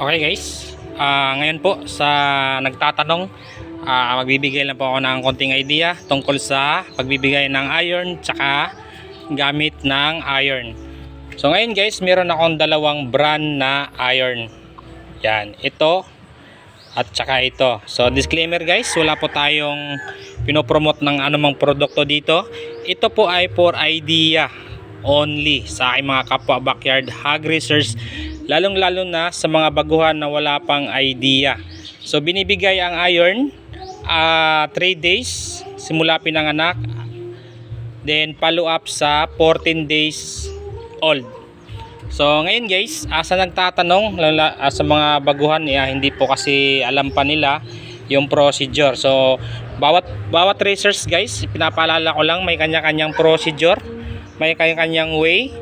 Okay guys, Ah, ngayon po sa nagtatanong, ah, magbibigay lang po ako ng konting idea tungkol sa pagbibigay ng iron tsaka gamit ng iron. So ngayon guys, meron akong dalawang brand na iron. Yan, ito at tsaka ito. So disclaimer guys, wala po tayong pinopromote ng anumang produkto dito. Ito po ay for idea only sa aking mga kapwa backyard hog racers lalong lalo na sa mga baguhan na wala pang idea. So binibigay ang iron 3 days simula pinanganak then follow up sa 14 days old. So ngayon guys, asa nagtatanong lala, ah, sa mga baguhan, eh, hindi po kasi alam pa nila yung procedure. So bawat bawat racers guys, pinapaalala ko lang may kanya-kanyang procedure, may kanya-kanyang way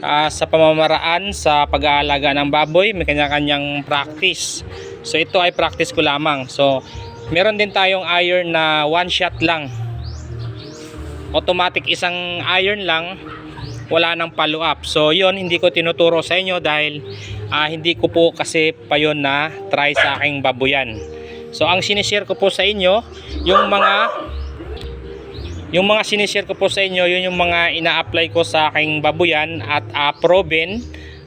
ah, sa pamamaraan sa pag-aalaga ng baboy, may kanya-kanyang practice. So ito ay practice ko lamang. So meron din tayong iron na one shot lang. Automatic isang iron lang wala nang follow up. So yon hindi ko tinuturo sa inyo dahil ah, hindi ko po kasi pa yon na try sa aking babuyan. So ang sinishare ko po sa inyo yung mga yung mga sinishare ko po sa inyo yun yung mga ina-apply ko sa aking babuyan at uh,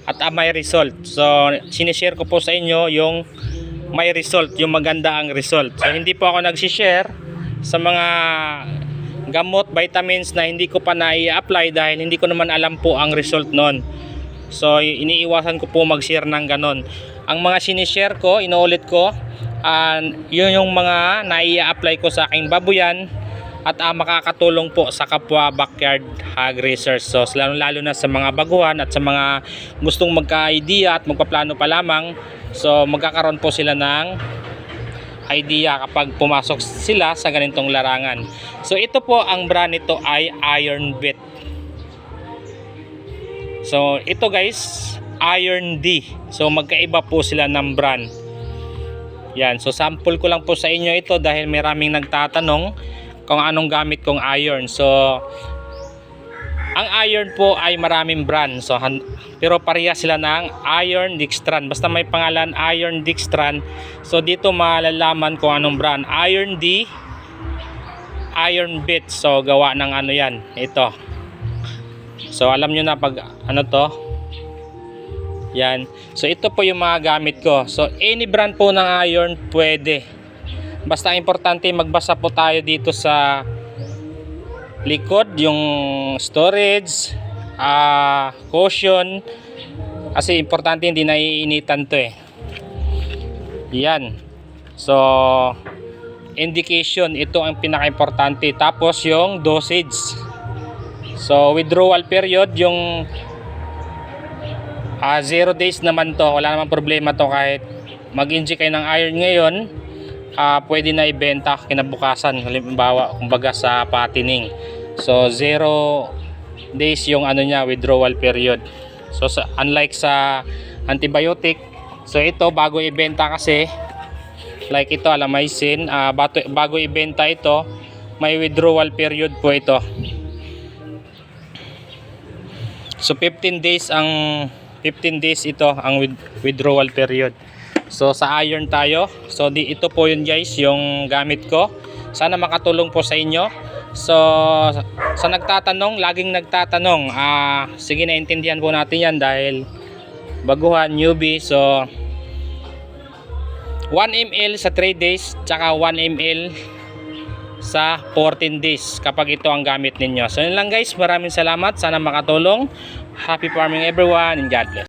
at ah, may result. So sinishare ko po sa inyo yung may result, yung maganda ang result. So hindi po ako nag-share sa mga gamot, vitamins na hindi ko pa na-apply dahil hindi ko naman alam po ang result nun. So iniiwasan ko po mag-share ng ganon. Ang mga sinishare ko, inuulit ko, ah, yun yung mga nai-apply ko sa aking babuyan at ah, makakatulong po sa kapwa backyard hog racers. So lalo, lalo na sa mga baguhan at sa mga gustong magka-idea at magpaplano pa lamang. So magkakaroon po sila ng idea kapag pumasok sila sa ganitong larangan. So ito po ang brand nito ay Iron Bet. So ito guys, Iron D. So magkaiba po sila ng brand. Yan, so sample ko lang po sa inyo ito dahil maraming nagtatanong kung anong gamit kong iron. So ang iron po ay maraming brand. So pero pareha sila ng Iron Dextran. Basta may pangalan Iron Dextran. So dito malalaman kung anong brand. Iron D, Iron Bit. So gawa ng ano 'yan. Ito. So alam nyo na pag ano to. Yan. So ito po yung mga gamit ko. So any brand po ng iron pwede. Basta importante magbasa po tayo dito sa likod yung storage, ah caution kasi importante hindi naiinitan to eh. Yan. So indication ito ang pinaka-importante tapos yung dosage. So withdrawal period yung ah 0 days naman to, wala namang problema to kahit mag-inject kayo ng iron ngayon, ah pwede na ibenta kinabukasan halimbawa kumbaga sa patining. So 0 days yung ano niya withdrawal period. So sa, unlike sa antibiotic, so ito bago ibenta kasi like ito alamycin, ah bago, bago ibenta ito, may withdrawal period po ito. So 15 days ang 15 days ito ang with- withdrawal period. So sa iron tayo. So di ito po yun guys yung gamit ko. Sana makatulong po sa inyo. So sa nagtatanong, laging nagtatanong, ah sige naintindihan po natin 'yan dahil baguhan newbie. So 1 ml sa 3 days tsaka 1 ml sa 14 days kapag ito ang gamit ninyo. So yun lang guys, maraming salamat. Sana makatulong. Happy farming everyone and God bless.